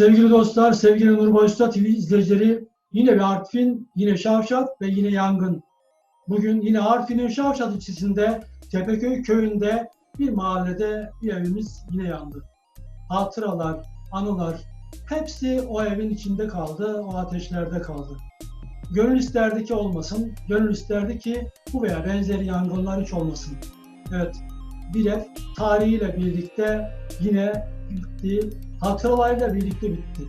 sevgili dostlar, sevgili Nurba Usta TV izleyicileri yine bir Artvin, yine Şavşat ve yine yangın. Bugün yine Artvin'in Şavşat ilçesinde Tepeköy köyünde bir mahallede bir evimiz yine yandı. Hatıralar, anılar hepsi o evin içinde kaldı, o ateşlerde kaldı. Gönül isterdi ki olmasın, gönül isterdi ki bu veya benzeri yangınlar hiç olmasın. Evet, bir ev tarihiyle birlikte yine bitti, hatıralarıyla birlikte bitti.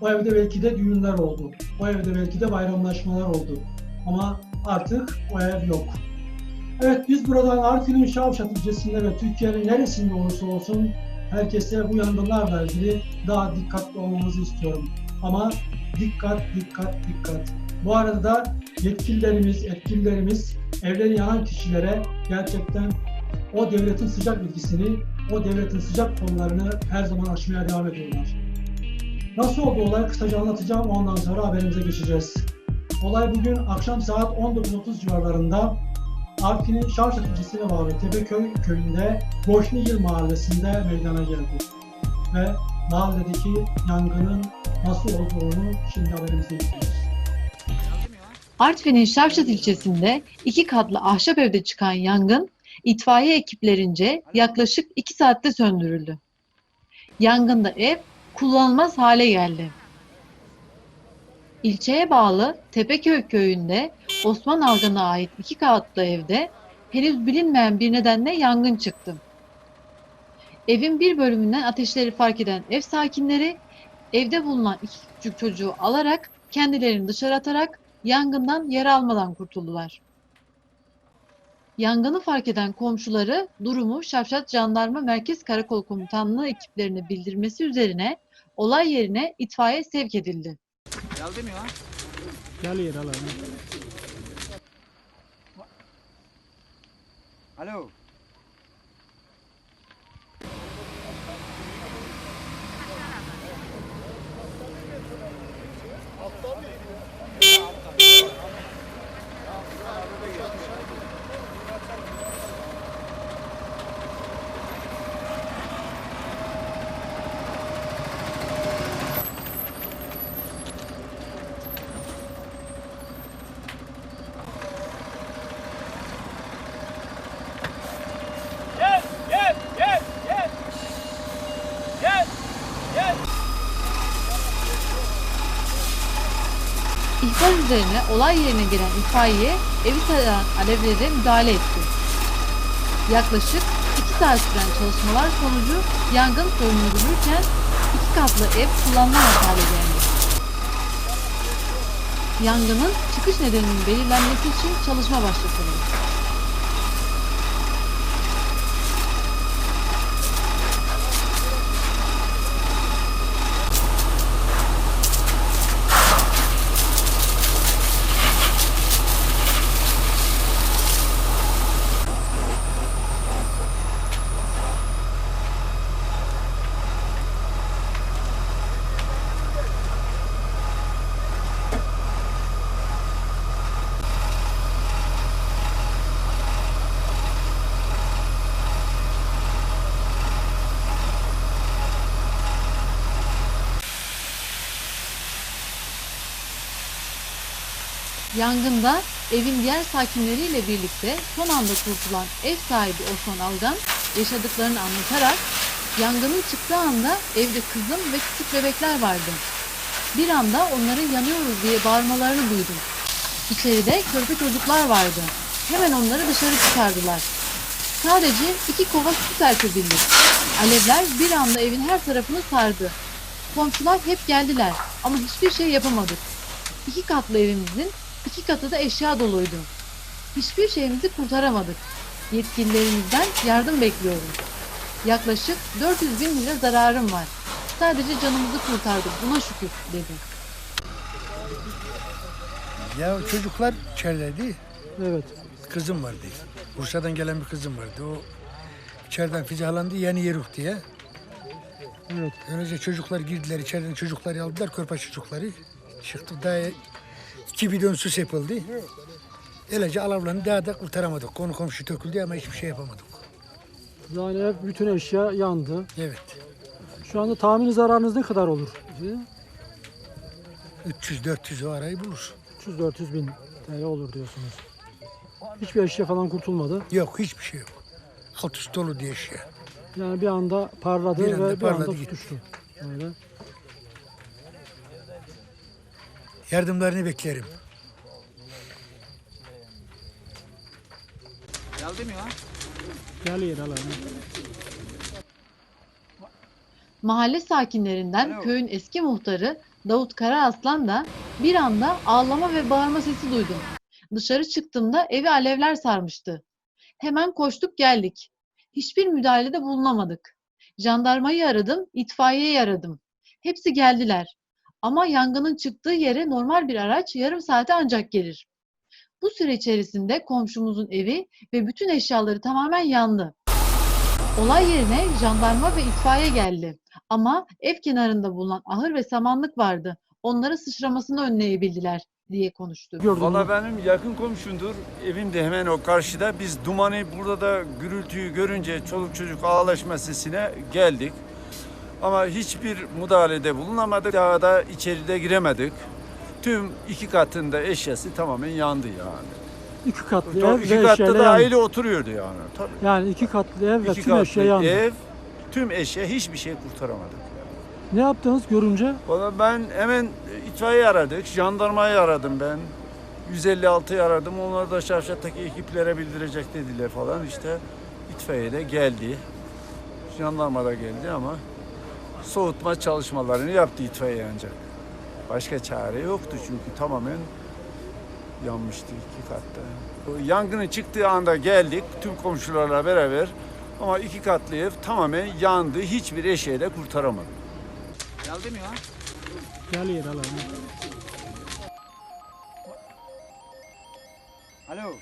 O evde belki de düğünler oldu. O evde belki de bayramlaşmalar oldu. Ama artık o ev yok. Evet biz buradan Artvin'in Şavşat ilçesinde ve Türkiye'nin neresinde olursa olsun herkese bu yangınlarla ilgili daha dikkatli olmamızı istiyorum. Ama dikkat, dikkat, dikkat. Bu arada da yetkililerimiz, etkililerimiz evleri yanan kişilere gerçekten o devletin sıcak bilgisini, o devletin sıcak konularını her zaman açmaya devam ediyorlar. Nasıl oldu olay kısaca anlatacağım ondan sonra haberimize geçeceğiz. Olay bugün akşam saat 19.30 civarlarında Artvin'in Şarşat ilçesine bağlı Tepeköy köyünde Boşnigil mahallesinde meydana geldi. Ve mahalledeki yangının nasıl olduğunu şimdi haberimize geçeceğiz. Artvin'in Şavşat ilçesinde iki katlı ahşap evde çıkan yangın itfaiye ekiplerince yaklaşık 2 saatte söndürüldü. Yangında ev kullanılmaz hale geldi. İlçeye bağlı Tepeköy köyünde Osman Algan'a ait iki katlı evde henüz bilinmeyen bir nedenle yangın çıktı. Evin bir bölümünden ateşleri fark eden ev sakinleri evde bulunan iki küçük çocuğu alarak kendilerini dışarı atarak yangından yara almadan kurtuldular. Yangını fark eden komşuları durumu Şavşat Jandarma Merkez Karakol Komutanlığı ekiplerine bildirmesi üzerine olay yerine itfaiye sevk edildi. Geldi mi ya? Geliyor hala. Alo. İhbar üzerine olay yerine gelen itfaiye evi saran alevlere müdahale etti. Yaklaşık 2 saat süren çalışmalar sonucu yangın söndürülürken iki katlı ev kullanılamaz hale geldi. Yangının çıkış nedeninin belirlenmesi için çalışma başlatıldı. Yangında evin diğer sakinleriyle birlikte son anda kurtulan ev sahibi Osman Algan yaşadıklarını anlatarak yangının çıktığı anda evde kızım ve küçük bebekler vardı. Bir anda onların yanıyoruz diye bağırmalarını duydum. İçeride körpe çocuklar vardı. Hemen onları dışarı çıkardılar. Sadece iki kova su terk edildi. Alevler bir anda evin her tarafını sardı. Komşular hep geldiler ama hiçbir şey yapamadık. İki katlı evimizin iki katı da eşya doluydu. Hiçbir şeyimizi kurtaramadık. Yetkililerimizden yardım bekliyorum. Yaklaşık 400 bin lira zararım var. Sadece canımızı kurtardık buna şükür dedi. Ya çocuklar içerideydi. Evet. Kızım vardı. Bursa'dan gelen bir kızım vardı. O içeriden fizalandı yeni yeruk diye. Evet. Önce çocuklar girdiler içeriden çocukları aldılar körpe çocukları. Çıktı daha iki bidon su sepildi. Öylece alavlanı daha da kurtaramadık. Konu komşu töküldü ama hiçbir şey yapamadık. Yani ev bütün eşya yandı. Evet. Şu anda tahmini zararınız ne kadar olur? bizi? 300-400 o arayı bulur. 300-400 bin TL olur diyorsunuz. Hiçbir eşya falan kurtulmadı. Yok hiçbir şey yok. Alt üst dolu diye şey. Yani bir anda parladı Bir anda ve bir parladı anda gitti. tutuştu. Yardımlarını beklerim. Geldi mi ya? Geliyor hala. Mahalle sakinlerinden Alo. köyün eski muhtarı Davut Karaaslan da bir anda ağlama ve bağırma sesi duydum. Dışarı çıktığımda evi alevler sarmıştı. Hemen koştuk geldik. Hiçbir müdahalede bulunamadık. Jandarmayı aradım, itfaiyeyi aradım. Hepsi geldiler. Ama yangının çıktığı yere normal bir araç yarım saate ancak gelir. Bu süre içerisinde komşumuzun evi ve bütün eşyaları tamamen yandı. Olay yerine jandarma ve itfaiye geldi. Ama ev kenarında bulunan ahır ve samanlık vardı. Onlara sıçramasını önleyebildiler diye konuştu. Valla benim yakın komşumdur. Evim de hemen o karşıda. Biz dumanı burada da gürültüyü görünce çoluk çocuk ağlaşma sesine geldik. Ama hiçbir müdahalede bulunamadık. Daha da içeride giremedik. Tüm iki katında eşyası tamamen yandı yani. İki katlı ev iki ve katta da aile oturuyordu yani. Tabii. Yani iki katlı ev ve İki tüm eşya katlı yandı. ev, tüm eşya hiçbir şey kurtaramadık. Ne yaptınız görünce? Valla ben hemen itfaiye aradık, jandarmayı aradım ben. 156'yı aradım, onlar da Şavşat'taki ekiplere bildirecek dediler falan. İşte itfaiye de geldi. Jandarma da geldi ama soğutma çalışmalarını yaptı itfaiye ancak. Başka çare yoktu çünkü tamamen yanmıştı iki katta. Yangının çıktığı anda geldik tüm komşularla beraber ama iki katlı ev tamamen yandı. Hiçbir eşeği de kurtaramadık. Geldi mi ya? Geliyor. Alo.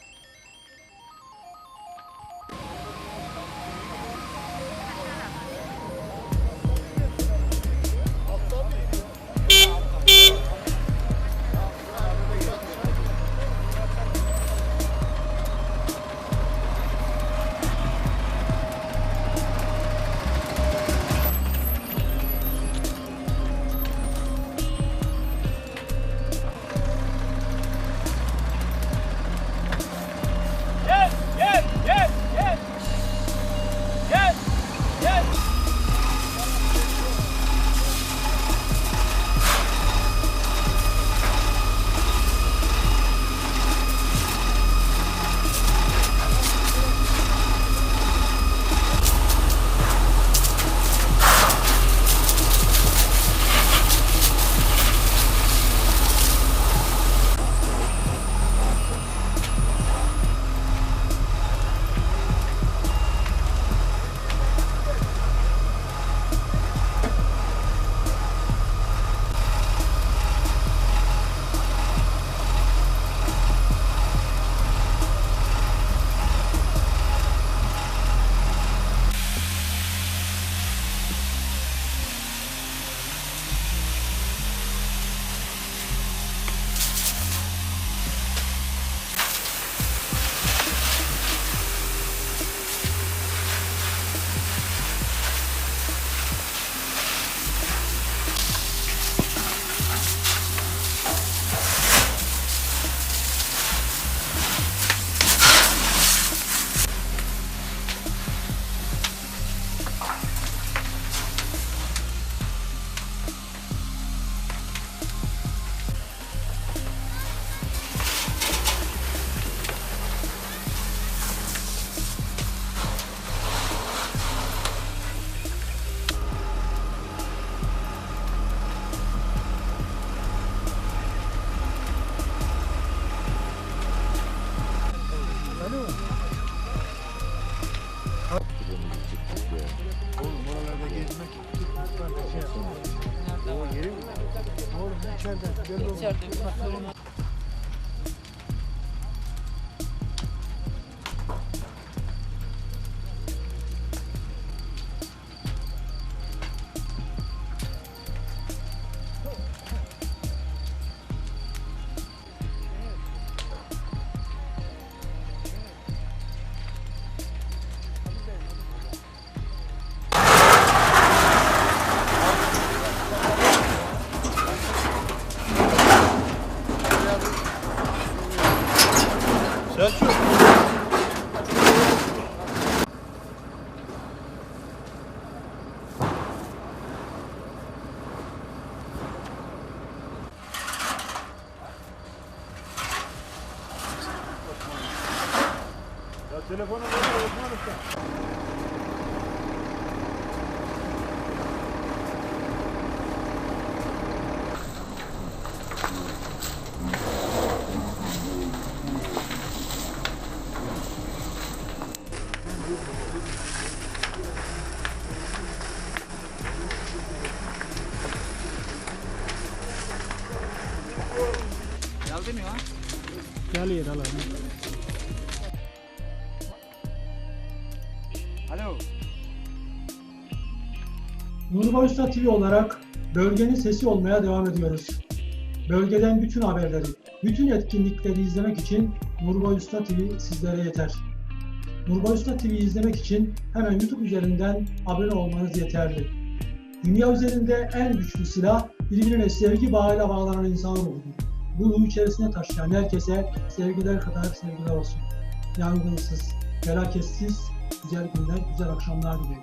Geldi mi ya? Geliyor hala. Nurbayusta TV olarak bölgenin sesi olmaya devam ediyoruz. Bölgeden bütün haberleri, bütün etkinlikleri izlemek için Nurbayusta TV sizlere yeter. Nurbayusta TV izlemek için hemen YouTube üzerinden abone olmanız yeterli. Dünya üzerinde en güçlü silah birbirine sevgi bağıyla bağlanan insan ruhudur. Bu ruhu içerisine taşıyan herkese sevgiler kadar sevgiler olsun. Yangınsız, felaketsiz, güzel günler, güzel akşamlar dilerim.